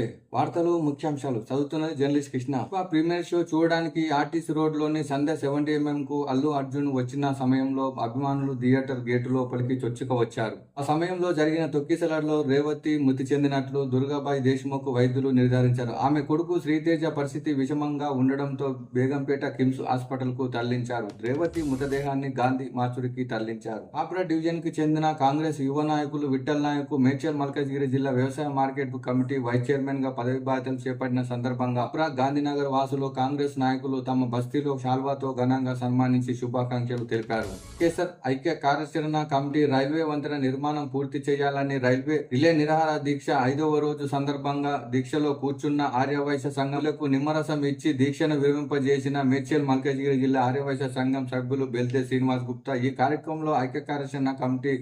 నమస్తే. వార్తలు ముఖ్యాంశాలు. చదువుతున్నది జర్నలిస్ట్ కృష్ణ. ప్రీమియర్ షో చూడడానికి ఆర్టీసీ రోడ్లోని సంధ్య సెవెంటీ ఎంఎం కు అల్లు అర్జున్ వచ్చిన సమయంలో అభిమానులు థియేటర్ గేటు లోపలికి చొచ్చుక వచ్చారు. ఆ సమయంలో జరిగిన తొక్కిసలాడలో రేవతి మృతి చెందినట్లు దుర్గాబాయి దేశ్ముఖ్ వైద్యులు నిర్ధారించారు. ఆమె కొడుకు శ్రీతేజ పరిస్థితి విషమంగా ఉండడంతో బేగంపేట కిమ్స్ హాస్పిటల్కు తరలించారు. రేవతి మృతదేహాన్ని గాంధీ మార్చుడికి తరలించారు. ఆపరా డివిజన్కి చెందిన కాంగ్రెస్ యువ నాయకులు విఠల్ నాయకు మేడ్చల్ మల్కాజ్గిరి జిల్లా వ్యవసాయ మార్కెట్ కమిటీ వైస్ చైర్మన్ గా పదవి బాధ్యతలు చేపట్టిన సందర్భంగా అప్రా గాంధీనగర్ వాసులు కాంగ్రెస్ నాయకులు తమ బస్తీలో శాల్వాతో ఘనంగా సన్మానించి శుభాకాంక్షలు తెలిపారు. కేసర్ ఐక్య కార్యాచరణ కమిటీ రైల్వే వంతెన నిర్మాణం పూర్తి చేయాలని రైల్వే రిలే నిరాహార దీక్ష ఐదవ రోజు సందర్భంగా దీక్షలో కూర్చున్న ఆర్యవైశ్య సంఘాలకు నిమ్మరసం ఇచ్చి దీక్షను విరమింపజేసిన మేడ్చల్ మల్కాజ్గిరి జిల్లా ఆర్యవైశ్య సంఘం సభ్యులు బెల్తే శ్రీనివాస్ గుప్తా. ఈ కార్యక్రమంలో ఐక్య కార్యాచరణ కమిటీ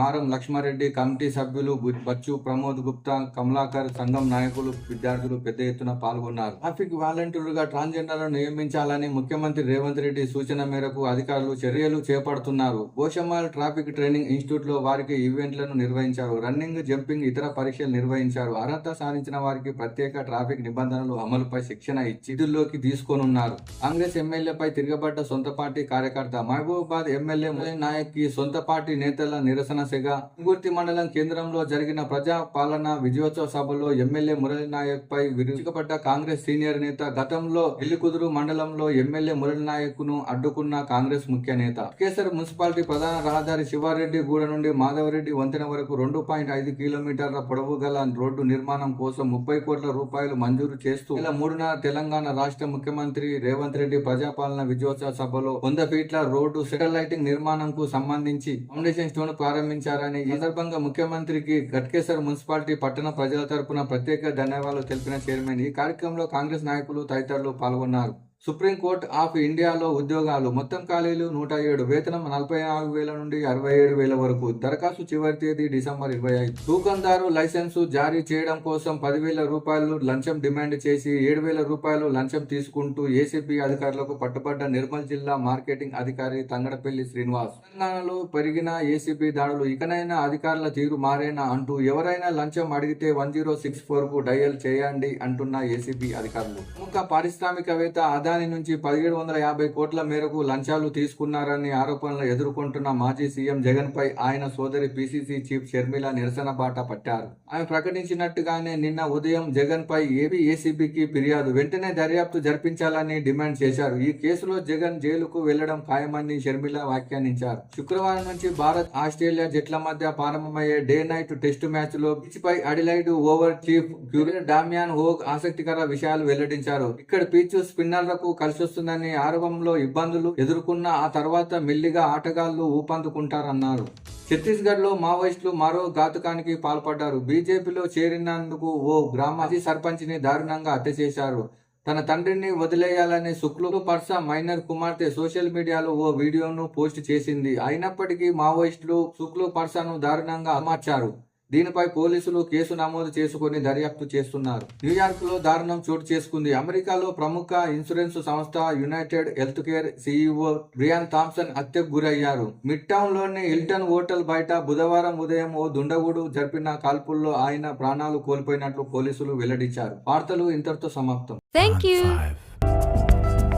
మారం లక్ష్మారెడ్డి కమిటీ సభ్యులు బచ్చు ప్రమోద్ గుప్తా కమలాకర్ సంఘం నాయకులు విద్యార్థులు పెద్ద ఎత్తున పాల్గొన్నారు. ట్రాఫిక్ వాలంటీర్లుగా ట్రాన్స్జెండర్లను నియమించాలని ముఖ్యమంత్రి రేవంత్ రెడ్డి సూచన మేరకు అధికారులు చర్యలు చేపడుతున్నారు. గోషమాల్ ట్రాఫిక్ ట్రైనింగ్ ఇన్స్టిట్యూట్లో వారికి ఈవెంట్లను నిర్వహించారు. రన్నింగ్ జంపింగ్ ఇతర పరీక్షలు నిర్వహించారు. అర్హత సాధించిన వారికి ప్రత్యేక ట్రాఫిక్ నిబంధనలు అమలుపై శిక్షణ ఇచ్చి విధుల్లోకి తీసుకోనున్నారు. కాంగ్రెస్ ఎమ్మెల్యేపై తిరగబడ్డ సొంత పార్టీ కార్యకర్త మహబూబాబాద్ ఎమ్మెల్యే మురళీ నాయక్కి సొంత పార్టీ నేతల నిరసన సెగ. ఇంగుర్తి మండలం కేంద్రంలో జరిగిన ప్రజా పాలన విజయోత్సవ సభలో ఎమ్మెల్యే మురళి నాయక్ పై విరుచుకుపడ్డ కాంగ్రెస్ సీనియర్ నేత గతంలో ఎల్లికుదురు మండలంలో ఎమ్మెల్యే మురళి నాయక్ను అడ్డుకున్న కాంగ్రెస్ ముఖ్య నేత. కేసర్ మున్సిపాలిటీ ప్రధాన రహదారి శివారెడ్డి గూడ నుండి మాధవరెడ్డి వంతెన వరకు రెండు పాయింట్ ఐదు కిలోమీటర్ల పొడవు గల రోడ్డు నిర్మాణం కోసం ముప్పై కోట్ల రూపాయలు మంజూరు చేస్తూ ఇలా మూడున తెలంగాణ రాష్ట్ర ముఖ్యమంత్రి రేవంత్ రెడ్డి ప్రజాపాలన విజయోత్సవ సభలో వంద ఫీట్ల రోడ్డు సెటలైటింగ్ నిర్మాణం కు సంబంధించి ఫౌండేషన్ స్టోన్ ప్రారంభించారని ఈ సందర్భంగా ముఖ్యమంత్రికి గట్కేసర్ మున్సిపాలిటీ పట్టణ ప్రజల తరపున ప్రత్యేక ధన్యవాదాలు తెలిపిన చైర్మన్. ఈ కార్యక్రమంలో కాంగ్రెస్ నాయకులు తదితరులు పాల్గొన్నారు. సుప్రీంకోర్టు ఆఫ్ ఇండియాలో ఉద్యోగాలు మొత్తం ఖాళీలు నూట ఏడు వేతనం నలభై నాలుగు వేల నుండి అరవై ఏడు వేల వరకు. దరఖాస్తు చివరి తేదీ డిసెంబర్ ఇరవై ఐదు. తూకందారు లైసెన్సు జారీ చేయడం కోసం పదివేల రూపాయలు లంచం డిమాండ్ చేసి ఏడు వేల రూపాయలు లంచం తీసుకుంటూ ఏసీపీ అధికారులకు పట్టుబడ్డ నిర్మల్ జిల్లా మార్కెటింగ్ అధికారి తంగడపల్లి శ్రీనివాస్. తెలంగాణలో పెరిగిన ఏసీపీ దాడులు ఇకనైనా అధికారుల తీరు మారేనా అంటూ ఎవరైనా లంచం అడిగితే వన్ జీరో సిక్స్ ఫోర్కు డయల్ చేయండి అంటున్న ఏసీబీ అధికారులు. ప్రముఖ పారిశ్రామికవేత్త అదాని నుంచి పదిహేడు వందల యాభై కోట్ల మేరకు లంచాలు తీసుకున్నారని ఆరోపణలు ఎదుర్కొంటున్న మాజీ సీఎం జగన్ పై ఆయన సోదరి పిసిసి చీఫ్ షర్మిల నిరసన బాట పట్టారు. ఆమె ప్రకటించినట్టుగానే నిన్న ఉదయం జగన్ పై ఏబీ ఏసీబీకి ఫిర్యాదు వెంటనే దర్యాప్తు జరిపించాలని డిమాండ్ చేశారు. ఈ కేసులో జగన్ జైలుకు వెళ్ళడం ఖాయమని షర్మిల వ్యాఖ్యానించారు. శుక్రవారం నుంచి భారత్ ఆస్ట్రేలియా జట్ల మధ్య ప్రారంభమయ్యే డే నైట్ టెస్టు మ్యాచ్లో పిచ్ పై Adelaide oval chief curator Damien Hough ఆసక్తికర విషయాలు వెల్లడించారు. ఇక్కడ పిచ్ స్పిన్నర్లకు కలిసొస్తుందని ఆరంభంలో ఇబ్బందులు ఎదుర్కొన్న ఆ తర్వాత మెల్లిగా ఆటగాళ్ళు ఊపందుకుంటారన్నారు. ఛత్తీస్గఢ్లో మావోయిస్టులు మరో ఘాతుకానికి పాల్పడ్డారు. బీజేపీలో చేరినందుకు ఓ గ్రామాధి సర్పంచ్ని దారుణంగా హత్య చేశారు. తన తండ్రిని వదిలేయాలని శుక్లు పర్స మైనర్ కుమార్తె సోషల్ మీడియాలో ఓ వీడియోను పోస్ట్ చేసింది. అయినప్పటికీ మావోయిస్టులు శుక్లు పర్సను దారుణంగా అమర్చారు దీనిపై పోలీసులు కేసు నమోదు చేసుకుని దర్యాప్తు చేస్తున్నారు. న్యూయార్క్లో దారుణం చోటు చేసుకుంది. అమెరికాలో ప్రముఖ ఇన్సూరెన్స్ సంస్థ United Health Care CEO Brian Thompson హత్యకు గురయ్యారు. మిడ్ టౌన్లోని హిల్టన్ హోటల్ బయట బుధవారం ఉదయం ఓ దుండగుడు జరిపిన కాల్పుల్లో ఆయన ప్రాణాలు కోల్పోయినట్లు పోలీసులు వెల్లడించారు. వార్తలు ఇంతటితో సమాప్తం. You. Five.